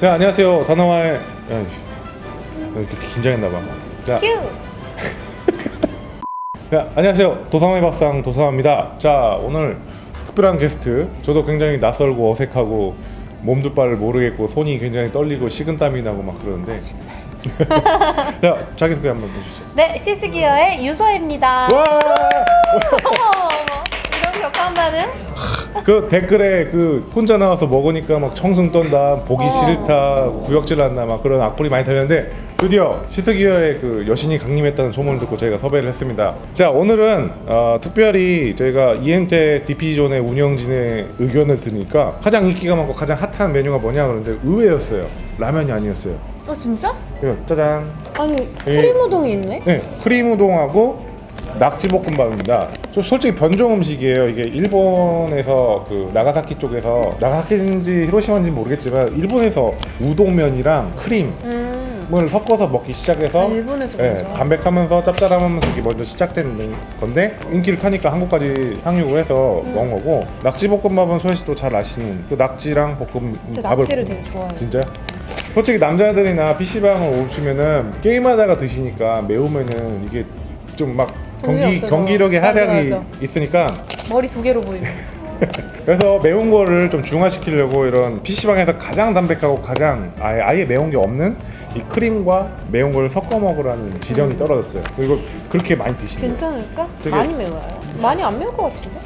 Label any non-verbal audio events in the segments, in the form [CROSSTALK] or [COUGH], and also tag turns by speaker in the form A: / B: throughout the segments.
A: 네 안녕하세요. 다나와의 야, 이렇게 긴장했나봐. 자,
B: 큐! [LAUGHS]
A: 네, 안녕하세요. 도상의 밥상 도상입니다. 자 오늘 특별한 게스트. 저도 굉장히 낯설고 어색하고 몸둘 바를 모르겠고 손이 굉장히 떨리고 식은땀이 나고 막 그러는데. [LAUGHS] 자 자기소개 한번 해주시죠.
B: 네, 시스기어의 유서입니다.
A: 와! [LAUGHS]
B: 어머, 격한 반응?
A: 그 댓글에 그 혼자 나와서 먹으니까 막 청승 떤다 보기
B: 어.
A: 싫다 구역질 난다 막 그런 악플이 많이 달렸는데 드디어 시스기어의 그 여신이 강림했다는 소문을 듣고 저희가 섭외를 했습니다 자 오늘은 어, 특별히 저희가 EM텍 DP존의 운영진의 의견을 드니까 가장 인기가 많고 가장 핫한 메뉴가 뭐냐 그러는데 의외였어요 라면이 아니었어요
B: 어, 진짜?
A: 이거 짜잔
B: 아니, 크림 우동이 있네?
A: 네, 크림 우동하고 낙지볶음밥입니다. 저 솔직히 변종 음식이에요. 이게 일본에서 그 나가사키 쪽에서 나가사키인지 히로시마인지 모르겠지만 일본에서 우동면이랑 크림을
B: 음,
A: 섞어서 먹기 시작해서
B: 아, 일본에서
A: 예,
B: 먼저.
A: 담백하면서 짭짤하면서 이게 먼저 시작된 건데 인기를 타니까 한국까지 상륙을 해서
B: 음.
A: 먹은 거고 낙지볶음밥은 소혜 씨도 잘 아시는 그 낙지랑
B: 저
A: 볶음밥을
B: 낙지를 되게 좋아해요.
A: 진짜요? 솔직히 남자들이나 PC방을 오시면은 게임하다가 드시니까 매우면은 이게 좀 막 경기
B: 없어서.
A: 경기력의
B: 맞아,
A: 하락이
B: 맞아.
A: 있으니까
B: 머리 두 개로 보이네. [LAUGHS]
A: 그래서 매운 거를 좀 중화시키려고 이런 PC방에서 가장 담백하고 가장 아예, 아예 매운 게 없는 이 크림과 매운 걸 섞어 먹으라는 지령이 떨어졌어요. 그리고 그렇게 많이 드시네요.
B: 괜찮을까?
A: 되게-
B: 많이 매워요. 많이 안 매울 것 같은데?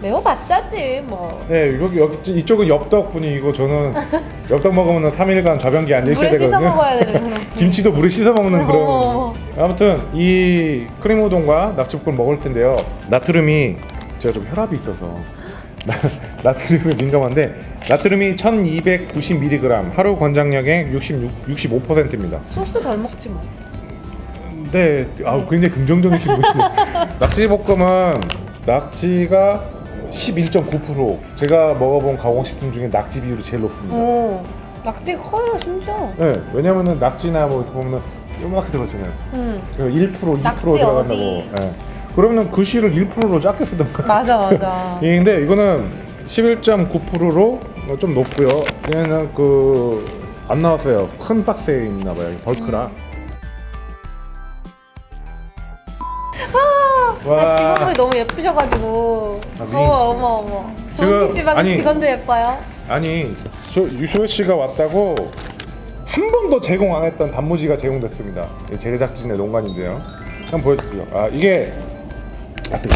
B: 매워봤자지, 뭐.
A: 네, 여기 여기 이쪽은 엽떡 분이고 저는 [LAUGHS] 엽떡 먹으면 3일간 좌변기 앉아 있게
B: 물에 씻어
A: 되거든요.
B: 먹어야 되는 그런. [LAUGHS]
A: 김치도 물에 씻어 먹는 그런
B: 어머.
A: 아무튼 이 크림 우동과 낙지볶음 먹을 텐데요. 나트륨이 제가 좀 혈압이 있어서 [LAUGHS] 나, 나트륨에 민감한데 나트륨이 1290mg 하루 권장량의 66, 65%입니다.
B: 소스 덜 먹지 뭐.
A: 네, 아 굉장히 긍정적이신 분이세요 [LAUGHS] 낙지볶음은 낙지가 11.9% 제가 먹어본 가공식품 중에 낙지 비율이 제일 높습니다.
B: 어, 낙지가 커요, 심지어.
A: 네, 왜냐면은 낙지나 뭐 이렇게 보면은 요만하게 들어있잖아요
B: 응.
A: 그1% 2%
B: 낙지
A: 들어간다고.
B: 어디?
A: 예. 그러면은 그 시를 1%로 작게 쓰던가.
B: 맞아, 맞아. [LAUGHS]
A: 예, 근데 이거는 11.9%로 좀 높고요. 얘는 그 안 나왔어요. 큰 박스에 있나 봐요. 벌크라.
B: 아, 직원분이 너무 예쁘셔가지고.
A: 아, 미-
B: 어머, 어머, 어머.
A: 지금-
B: 좋은 PC방
A: 아니.
B: 직원도 예뻐요.
A: 아니, 저 유소혜 씨가 왔다고 한 번도 제공 안 했던 단무지가 제공됐습니다. 이 제작진의 농간인데요. 한번 보여드릴게요. 아 이게 아 [LAUGHS] 뜨거.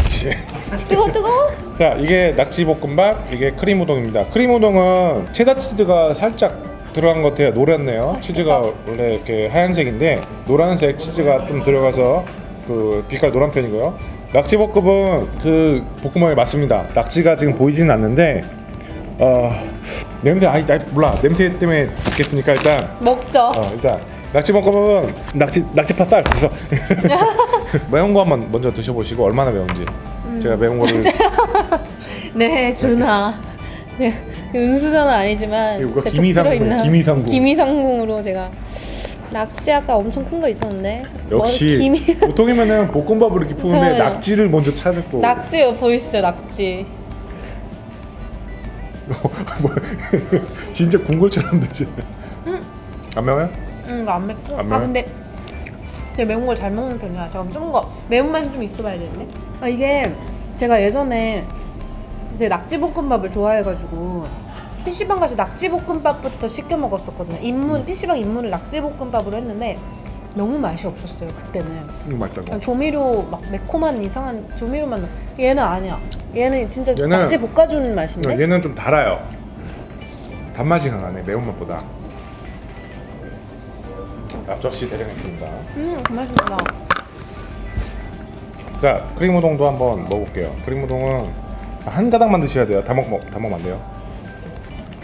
B: 뜨거, 뜨거?
A: 자 이게 낙지 볶음밥 이게 크림 우동입니다 크림 우동은 체다 치즈가 살짝 들어간 것 같아요 노랗네요 치즈가 원래 이렇게 하얀색인데 노란색 치즈가 좀 들어가서 그 빛깔 노란 편이고요 낙지 볶음은 그 볶음밥이 맞습니다 낙지가 지금 보이지는 않는데 어 냄새 아니, 아니 몰라 냄새 때문에 듣겠으니까 일단
B: 먹죠.
A: 어 일단 낙지 볶음은 낙지 낙지파 쌀 그래서 [LAUGHS] 매운 거 한번 먼저 드셔보시고 얼마나 매운지 제가 매운 거를 [LAUGHS]
B: 네, 준아. 네, 은수저는 아니지만
A: 이거
B: 제가
A: 김이상궁,
B: 들어있나?
A: 김이상궁.
B: 김이상궁으로 제가 낙지 아까 엄청 큰 거 있었는데
A: 역시
B: 뭐, 김이
A: 보통이면은 볶음밥을 이렇게 [LAUGHS] 푸는데. 낙지를 먼저 찾았고
B: 낙지 보이시죠 낙지
A: 뭐, [LAUGHS] 진짜 궁궐처럼 드시. 안 매워요?
B: 응 이거 안 맵고
A: 안
B: 아
A: 매워요?
B: 근데 되게 매운 걸 잘 먹는 편이야 제가 좀더 매운맛이 좀 있어봐야 되는데 아 이게 제가 예전에 이제 낙지볶음밥을 좋아해가지고 PC방 가서 낙지볶음밥부터 시켜 먹었었거든요 입문 PC방 입문을 낙지볶음밥으로 했는데 너무 맛이 없었어요 그때는
A: 이거 맛있다고.
B: 조미료 막 매콤한 이상한 조미료만 넣- 얘는 아니야 얘는 진짜
A: 얘는-
B: 낙지 볶아주는 맛인데
A: 얘는 좀 달아요. 단맛이 강하네 매운맛보다. 앞접시 대령했습니다.
B: 음 맛있다
A: 자 크림 우동도 한번 먹어볼게요. 크림 우동은 한 가닥만 드셔야 돼요. 다 먹, 먹, 다 먹으면 안 돼요.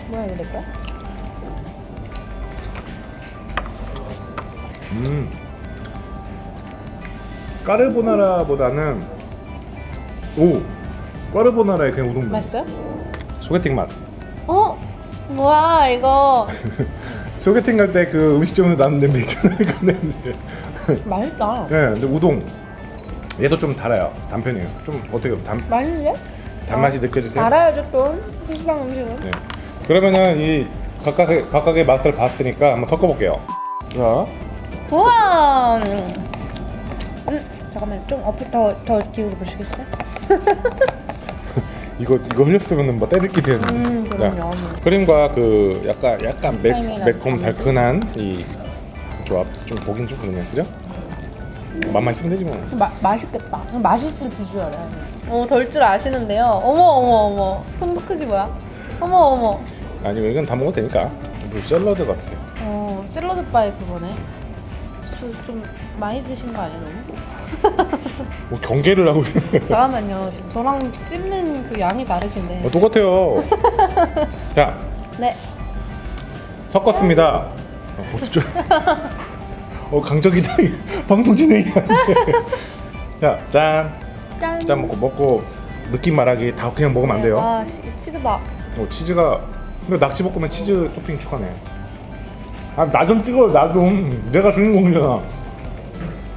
B: 뭐야 이거 될까?
A: 음. 까르보나라보다는 오 까르보나라의 그냥 우동
B: 맛있어요?
A: 소개팅 맛.
B: 어? 뭐야 이거 [LAUGHS]
A: 소개팅 갈 때 그 음식점에서 나는 냄새 있잖아요. 그 냄새.
B: 맛있다
A: 네, 근데 우동 얘도 좀 달아요. 단편이에요. 좀 어때요? 단
B: 맛있는데?
A: 단맛이 느껴지세요?
B: 알아야죠 또 PC방 음식은
A: 네. 그러면은 이 각각의 각각의 맛을 봤으니까 한번 섞어볼게요. 자,
B: 우와. 음, 잠깐만 좀 어플 더더 기울여 보시겠어요? [LAUGHS]
A: 이거 이거 흘렸으면 뭐 때릴 기세였네.
B: 음, 그럼요.
A: 크림과 그 약간 약간 매, 매콤 달큰한 이 조합 좀 보긴 좀 그러네, 그죠? 맛만 있으면 되지 뭐.
B: 마, 맛있겠다. 맛있을 비주얼이야. 어, 덜 줄 아시는데요. 어머 어머 어머. 통도 크지 뭐야? 어머 어머.
A: 아니 이건 다 먹어도 되니까. 뭐 샐러드 같아.
B: 어, 샐러드 바에 그거네. 저 좀 많이 드신 거 아니에요, 너무? [LAUGHS]
A: 뭐 경계를 하고 있네.
B: 잠깐만요. 지금 저랑 찝는 그 양이 다르신데.
A: 어, 똑같아요. [LAUGHS] 자,
B: 네.
A: 섞었습니다. 어, 벌써 좀. [LAUGHS] 어 강적이다. 방송 진행이 안 돼. 자, 짠.
B: 짠.
A: 짠 먹고 먹고 느낌 말하기 다 그냥 먹으면 안 돼요.
B: 아, 시, 치즈밥.
A: 어, 치즈가 근데 낙지 볶음면 치즈 토핑 추가네. 아 나 좀 찍어 나 좀. 내가 주인공이잖아.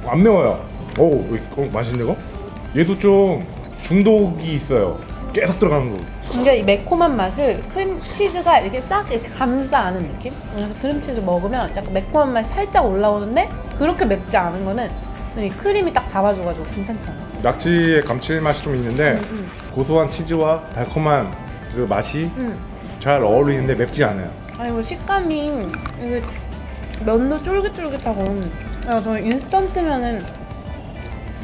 A: 안 매워요. 오, 어, 맛있네 이거. 얘도 좀 중독이 있어요. 계속 들어가는 거.
B: 근데 이 매콤한 맛을 크림 치즈가 이렇게 싹 이렇게 감싸 안는 느낌? 그래서 크림치즈 먹으면 약간 매콤한 맛이 살짝 올라오는데 그렇게 맵지 않은 거는 이 크림이 딱 잡아줘가지고 괜찮잖아.
A: 낙지의 감칠맛이 좀 있는데
B: 음.
A: 고소한 치즈와 달콤한 그 맛이
B: 음.
A: 잘 어울리는데 맵지 않아요.
B: 아니 뭐 식감이 이게 면도 쫄깃쫄깃하고 약간 저는 인스턴트면은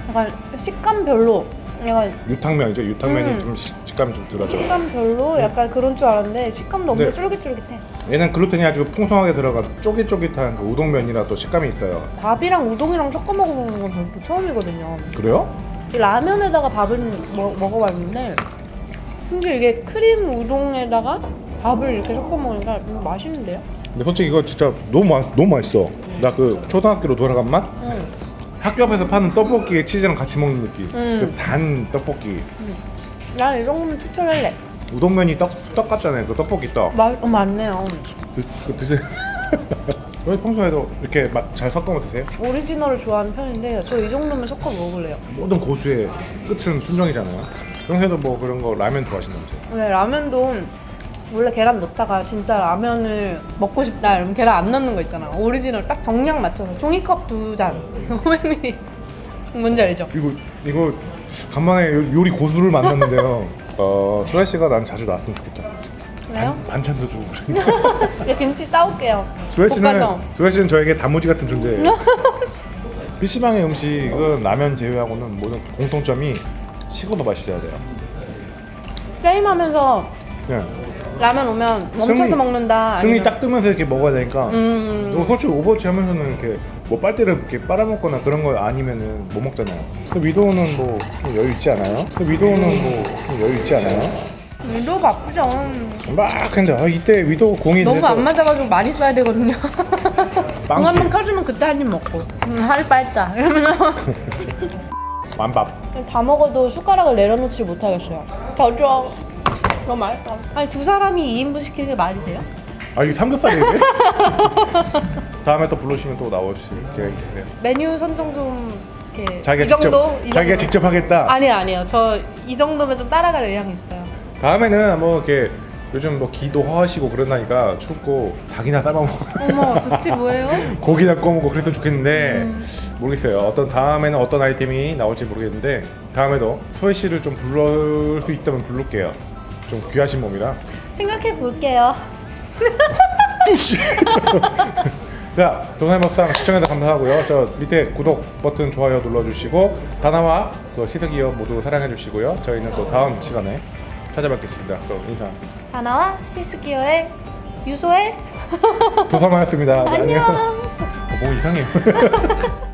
B: 약간 식감 별로 약간
A: 유탕면이죠. 유탕면이
B: 음.
A: 좀 시- 식감이 좀 들어서.
B: 식감 별로 약간 그런 줄 알았는데 식감도 엄청
A: 네.
B: 쫄깃쫄깃해.
A: 얘는 글루텐이 아주 풍성하게 들어간 쫄깃쫄깃한 그 우동면이라 또 식감이 있어요.
B: 밥이랑 우동이랑 섞어 먹어보는 건 저도 처음이거든요.
A: 그래요?
B: 이 라면에다가 밥을 먹, 먹어봤는데 근데 이게 크림 우동에다가 밥을 이렇게 섞어 먹으니까 음, 맛있는데요?
A: 근데 솔직히 이거 진짜 너무 맛 너무 맛있어. 나 그 초등학교로 돌아간 맛?
B: 응.
A: 학교 앞에서 파는 떡볶이에 치즈랑 같이 먹는 느낌.
B: 음.
A: 그단 떡볶이.
B: 난이 정도면 추천할래.
A: 우동면이 떡, 떡 같잖아요. 그 떡볶이 떡.
B: 맛 어, 맞네요.
A: 드, 그 드세요. [LAUGHS] 왜 평소에도 이렇게 맛 잘 섞어 드세요?
B: 오리지널을 좋아하는 편인데 저 이 정도면 섞어 먹을래요.
A: 모든 고수의 끝은 순정이잖아요. 평소에도 뭐 그런 거 라면 좋아하신다면서요?
B: 네, 라면도 원래 계란 넣다가 진짜 라면을 먹고 싶다 이러면 계란 안 넣는 거 있잖아. 오리지널 딱 정량 맞춰서 종이컵 두 잔. [LAUGHS] 500ml. 뭔지 알죠?
A: 이거 이거 간만에 요- 요리 고수를 만났는데요. [LAUGHS] 어 소야 씨가 난 자주 나왔으면 좋겠다.
B: 그래요?
A: 반찬도 주고. [LAUGHS]
B: 이제 김치 싸올게요.
A: 소야 씨는
B: 볶아서.
A: 소야 씨는 저에게 단무지 같은 존재예요. PC방의 음식은 라면 제외하고는 모든 공통점이 식어도 맛있어야 돼요.
B: 게임하면서
A: 그냥
B: 라면 오면 멈춰서
A: 승리-
B: 먹는다.
A: 승리
B: 아니면-
A: 딱 뜨면서 이렇게 먹어야 되니까.
B: 음.
A: 이거 솔직히 오버워치 하면서는 이렇게 뭐 빨대를 이렇게 빨아먹거나 그런 거 아니면은 못 먹잖아요. 근데 위도우는 뭐좀 여유 있지 않아요? 근데 위도우는 뭐좀 여유 있지 않아요?
B: 위도 바쁘죠.
A: 막 했는데 아, 이때 위도우 궁이
B: 너무
A: 돼서
B: 안 맞아가지고 많이 써야 되거든요.
A: 빵
B: 공 한번 켜주면 그때 한 입 먹고. 음, 할 빨다. 이러면
A: 만밥.
B: 다 먹어도 숟가락을 내려놓지 못하겠어요. 더 줘. 너무 맛있다. 아니 두 사람이 2인분 시키는 게 말이 돼요?
A: 아 이게 삼겹살이에요? [LAUGHS] 다음에 또 부르시면 또 나오실 계획 있으세요?
B: 메뉴 선정 좀 이렇게
A: 자기가
B: 이 정도?
A: 직접
B: 이
A: 자기가
B: 정도?
A: 직접 하겠다.
B: 아니요 아니요 저 이 정도면 좀 따라갈 의향이 있어요.
A: 다음에는 뭐 이렇게 요즘 뭐 기도 하시고 그러다니까 춥고 닭이나 삶아 먹고
B: 어머 좋지 뭐예요? [LAUGHS]
A: 고기나 구워 먹고 그랬으면 좋겠는데
B: 음.
A: 모르겠어요. 어떤 다음에는 어떤 아이템이 나올지 모르겠는데 다음에도 소혜 씨를 좀 불러올 수 있다면 부를게요. 좀 귀하신 몸이라.
B: 생각해 볼게요.
A: 자, 동사무상 시청해서 감사하고요. 저 밑에 구독 버튼 좋아요 눌러주시고 다나와 그 시석이어 모두 사랑해주시고요. 저희는 또 다음 시간에 찾아뵙겠습니다. 또 인사.
B: 다나와 시스기어의 유소의
A: 도사마였습니다. 네,
B: 안녕.
A: 어, 뭐 이상해요. [LAUGHS]